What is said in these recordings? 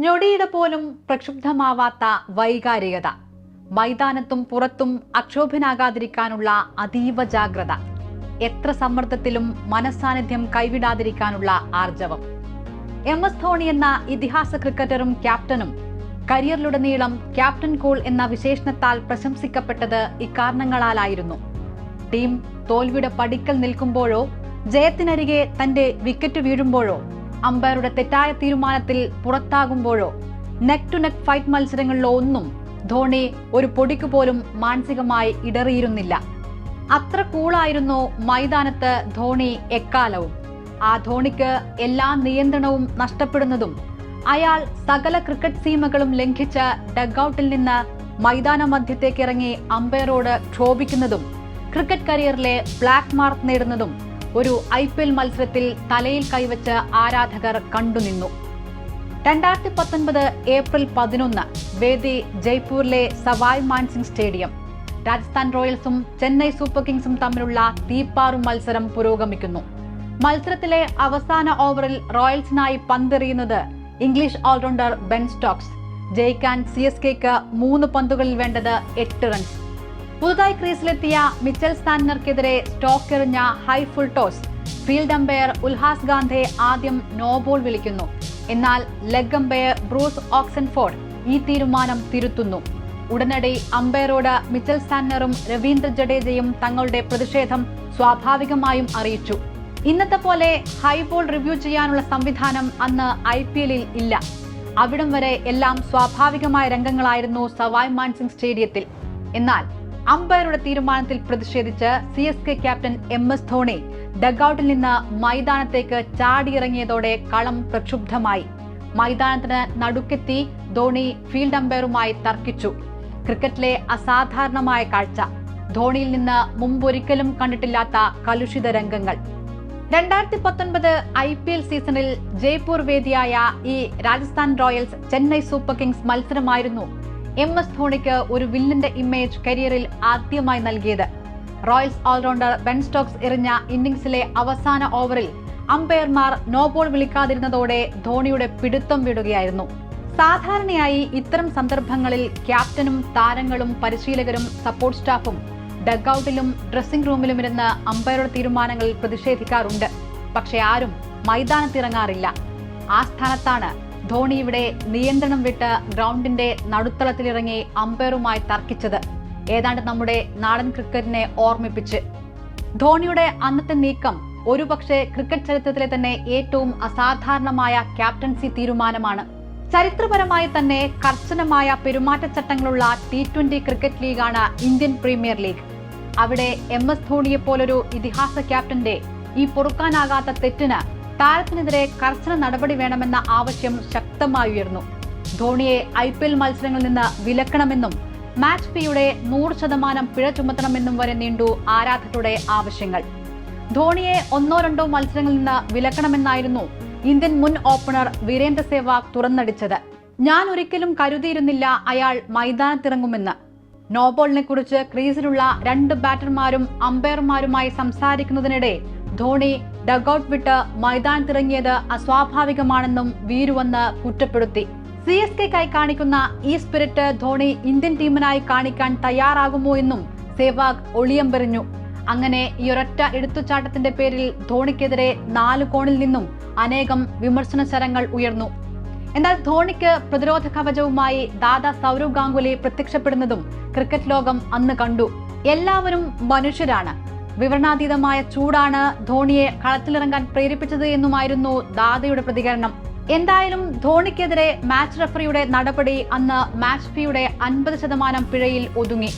ഞൊടിയിട പോലും പ്രക്ഷുബ്ധമാവാത്ത വൈകാരികത. മൈതാനത്തും പുറത്തും അക്ഷോഭനാകാതിരിക്കാനുള്ള അതീവ ജാഗ്രത. എത്ര സമ്മർദ്ദത്തിലും മനസാന്നിധ്യം കൈവിടാതിരിക്കാനുള്ള ആർജവം. എം എസ് ധോണി എന്ന ഇതിഹാസ ക്രിക്കറ്ററും ക്യാപ്റ്റനും കരിയറിലുടനീളം ക്യാപ്റ്റൻ കോൾ എന്ന വിശേഷണത്താൽ പ്രശംസിക്കപ്പെട്ടത് ഇക്കാരണങ്ങളാലായിരുന്നു. ടീം തോൽവിയുടെ പടിക്കൽ നിൽക്കുമ്പോഴോ ജയത്തിനരികെ തന്റെ വിക്കറ്റ് വീഴുമ്പോഴോ അമ്പയറുടെ തെറ്റായ തീരുമാനത്തിൽ പുറത്താകുമ്പോഴോ നെക്ക് ടു നെക്ക് ഫൈറ്റ് മത്സരങ്ങളിലോ ഒന്നും ധോണി ഒരു പൊടിക്ക് പോലും മാനസികമായി ഇടറിയിരുന്നില്ല. അത്ര കൂളായിരുന്നു മൈതാനത്ത് ധോണി എക്കാലവും. ആ ധോണിക്ക് എല്ലാ നിയന്ത്രണവും നഷ്ടപ്പെടുന്നതും അയാൾ സകല ക്രിക്കറ്റ് സീമകളും ലംഘിച്ച് ഡഗ്ഔട്ടിൽ നിന്ന് മൈതാന മധ്യത്തേക്ക് ഇറങ്ങി അമ്പയറോട് ക്ഷോഭിക്കുന്നതും ക്രിക്കറ്റ് കരിയറിലെ ബ്ലാക്ക് മാർക്ക് നേടുന്നതും ഒരു ഐ പി എൽ മത്സരത്തിൽ തലയിൽ കൈവച്ച് ആരാധകർ കണ്ടുനിന്നു. രണ്ടായിരത്തി പത്തൊൻപത് ഏപ്രിൽ പതിനൊന്ന് വേദി ജയ്പൂരിലെ സവായ് മാൻസിംഗ് സ്റ്റേഡിയം രാജസ്ഥാൻ റോയൽസും ചെന്നൈ സൂപ്പർ കിങ്സും തമ്മിലുള്ള തീപ്പാറും മത്സരം പുരോഗമിക്കുന്നു. മത്സരത്തിലെ അവസാന ഓവറിൽ റോയൽസിനായി പന്തെറിയുന്നത് ഇംഗ്ലീഷ് ഓൾറൗണ്ടർ ബെൻ സ്റ്റോക്സ്. ജയിക്കാൻ സി എസ് കെക്ക് മൂന്ന് പന്തുകളിൽ വേണ്ടത് എട്ട് റൺസ്. പുതുതായി ക്രീസിലെത്തിയ മിച്ചൽ സാന്നർക്കെതിരെ സ്റ്റോക്ക് എറിഞ്ഞ high full toss. Field umpire Ulhas Gandhe ആദ്യം നോ ബോൾ വിളിക്കുന്നു. എന്നാൽ ലെഗ് അമ്പയർ ബ്രൂസ് ഓക്സൻഫോർഡ് ഈ തീരുമാനം തിരുത്തുന്നു. ഉടനടി അമ്പയറോട് മിച്ചൽ സാന്നറും രവീന്ദ്ര ജഡേജയും തങ്ങളുടെ പ്രതിഷേധം സ്വാഭാവികമായും അറിയിച്ചു. ഇന്നത്തെ പോലെ ഹൈ ബോൾ റിവ്യൂ ചെയ്യാനുള്ള സംവിധാനം അന്ന് ഐ പി എല്ലിൽ ഇല്ല. അവിടം വരെ എല്ലാം സ്വാഭാവികമായ രംഗങ്ങളായിരുന്നു സവായ് മാൻസിംഗ് സ്റ്റേഡിയത്തിൽ. എന്നാൽ അമ്പയറുടെ തീരുമാനത്തിൽ പ്രതിഷേധിച്ച് C S K captain M S Dhoni ഡഗ്ഔട്ടിൽ നിന്ന് മൈതാനത്തേക്ക് ചാടിയിറങ്ങിയതോടെ കളം പ്രക്ഷുബ്ധമായി. മൈതാനത്തിന് നടുക്കെത്തി ധോണി ഫീൽഡ് അമ്പയറുമായി തർക്കിച്ചു. ക്രിക്കറ്റിലെ അസാധാരണമായ കാഴ്ച. ധോണിയിൽ നിന്ന് മുമ്പൊരിക്കലും കണ്ടിട്ടില്ലാത്ത കലുഷിത രംഗങ്ങൾ. രണ്ടായിരത്തി പത്തൊൻപത് ഐ പി എൽ സീസണിൽ ജയ്പൂർ വേദിയായ ഈ Rajasthan royals Chennai super kings മത്സരമായിരുന്നു M S ധോണിക്ക് ഒരു വില്ലന്റെ ഇമേജ് കരിയറിൽ ആദ്യമായി നൽകിയത്. റോയൽസ് ഓൾറൗണ്ടർ ബെൻ സ്റ്റോക്സ് എറിഞ്ഞ ഇന്നിംഗ്സിലെ അവസാന ഓവറിൽ അമ്പയർമാർ നോ ബോൾ വിളിക്കാതിരുന്നതോടെ ധോണിയുടെ പിടുത്തം വിടുകയായിരുന്നു. സാധാരണയായി ഇത്തരം സന്ദർഭങ്ങളിൽ ക്യാപ്റ്റനും താരങ്ങളും പരിശീലകരും സപ്പോർട്ട് സ്റ്റാഫും ഡഗ്ഔട്ടിലും ഡ്രസ്സിംഗ് റൂമിലും ഇരുന്ന് അമ്പയറുടെ തീരുമാനങ്ങളിൽ പ്രതിഷേധിക്കാറുണ്ട്. പക്ഷെ ആരും മൈതാനത്തിറങ്ങാറില്ല. ആ സ്ഥാനത്താണ് ധോണി ഇവിടെ നിയന്ത്രണം വിട്ട് ഗ്രൗണ്ടിന്റെ നടുത്തളത്തിലിറങ്ങി അമ്പയറുമായി തർക്കിച്ചത്. ഏതാണ്ട് നമ്മുടെ നാടൻ ക്രിക്കറ്റിനെ ഓർമ്മിപ്പിച്ച്. ധോണിയുടെ അന്നത്തെ നീക്കം ഒരുപക്ഷെ ക്രിക്കറ്റ് ചരിത്രത്തിലെ തന്നെ ഏറ്റവും അസാധാരണമായ ക്യാപ്റ്റൻസി തീരുമാനമാണ്. ചരിത്രപരമായി തന്നെ കർശനമായ പെരുമാറ്റച്ചട്ടങ്ങളുള്ള ടി ട്വന്റി ക്രിക്കറ്റ് ലീഗാണ് ഇന്ത്യൻ പ്രീമിയർ ലീഗ്. അവിടെ എം എസ് ധോണിയെ പോലൊരു ഇതിഹാസ ക്യാപ്റ്റന്റെ ഈ പൊറുക്കാനാകാത്ത തെറ്റിന് താരത്തിനെതിരെ കർശന നടപടി വേണമെന്ന ആവശ്യം ശക്തമായി ഉയർന്നു. ധോണിയെ ഐ പി എൽ മത്സരങ്ങളിൽ നിന്ന് വിലക്കണമെന്നും മാച്ച് ഫീയുടെ നൂറ് ശതമാനം പിഴ ചുമത്തണമെന്നും വരെ നീണ്ടു ആരാധകരുടെ ആവശ്യങ്ങൾ. ധോണിയെ ഒന്നോ രണ്ടോ മത്സരങ്ങളിൽ നിന്ന് വിലക്കണമെന്നായിരുന്നു ഇന്ത്യൻ മുൻ ഓപ്പണർ വീരേന്ദ്ര സേവാഗ് തുറന്നടിച്ചത്. ഞാൻ ഒരിക്കലും കരുതിയിരുന്നില്ല അയാൾ മൈതാനത്തിറങ്ങുമെന്ന്. നോബോളിനെ കുറിച്ച് ക്രീസിലുള്ള രണ്ട് ബാറ്റർമാരും അമ്പയർമാരുമായി സംസാരിക്കുന്നതിനിടെ ധോണി ഡഗൌട്ട് വിട്ട് മൈതാനത്തിറങ്ങിയത് അസ്വാഭാവികമാണെന്നും വീരുവെന്ന് കുറ്റപ്പെടുത്തി. സി എസ് കെക്കായി കാണിക്കുന്ന ഈ സ്പിരിറ്റ് ധോണി ഇന്ത്യൻ ടീമിനായി കാണിക്കാൻ തയ്യാറാകുമോ എന്നും സേവാഗ് ഒളിയമ്പെറിഞ്ഞു. അങ്ങനെ ഈ ഒരൊറ്റ എടുത്തുചാട്ടത്തിന്റെ പേരിൽ ധോണിക്കെതിരെ നാല് കോണിൽ നിന്നും അനേകം വിമർശന ശരങ്ങൾ ഉയർന്നു. എന്നാൽ ധോണിക്ക് പ്രതിരോധ കവചവുമായി ദാദാ സൗരവ് ഗാംഗുലി പ്രത്യക്ഷപ്പെടുന്നതും ക്രിക്കറ്റ് ലോകം അന്ന് കണ്ടു. എല്ലാവരും മനുഷ്യരാണ്. വിവരണാതീതമായ ചൂടാണ് ധോണിയെ കളത്തിലിറങ്ങാൻ പ്രേരിപ്പിച്ചത് എന്നുമായിരുന്നു ദാദയുടെ പ്രതികരണം. എന്തായാലും ധോണിക്കെതിരെ മാച്ച് റഫറിയുടെ നടപടി അന്ന് മാച്ച് ഫീയുടെ അൻപത് ശതമാനം പിഴയിൽ ഒതുങ്ങി.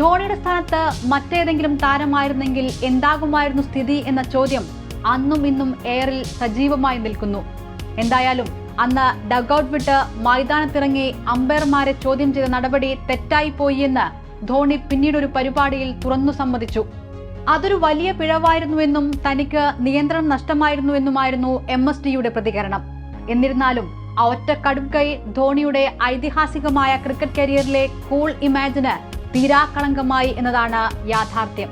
ധോണിയുടെ സ്ഥാനത്ത് മറ്റേതെങ്കിലും താരമായിരുന്നെങ്കിൽ എന്താകുമായിരുന്നു സ്ഥിതി എന്ന ചോദ്യം അന്നും ഇന്നും എയറിൽ സജീവമായി നിൽക്കുന്നു. എന്തായാലും അന്ന് ഡഗ്ഔട്ട് വിട്ട് മൈതാനത്തിറങ്ങി അമ്പയർമാരെ ചോദ്യം ചെയ്ത നടപടി തെറ്റായി പോയി എന്ന് ധോണി പിന്നീട് ഒരു പരിപാടിയിൽ തുറന്നു സമ്മതിച്ചു. അതൊരു വലിയ പിഴവായിരുന്നുവെന്നും തനിക്ക് നിയന്ത്രണം നഷ്ടമായിരുന്നുവെന്നുമായിരുന്നു എം എസ് ഡിയുടെ പ്രതികരണം. എന്നിരുന്നാലും ആ ഒറ്റ കടുക്കൈ ധോണിയുടെ ഐതിഹാസികമായ ക്രിക്കറ്റ് കരിയറിലെ കൂൾ ഇമാജിന് തീരാക്കളങ്കമായി എന്നതാണ് യാഥാർത്ഥ്യം.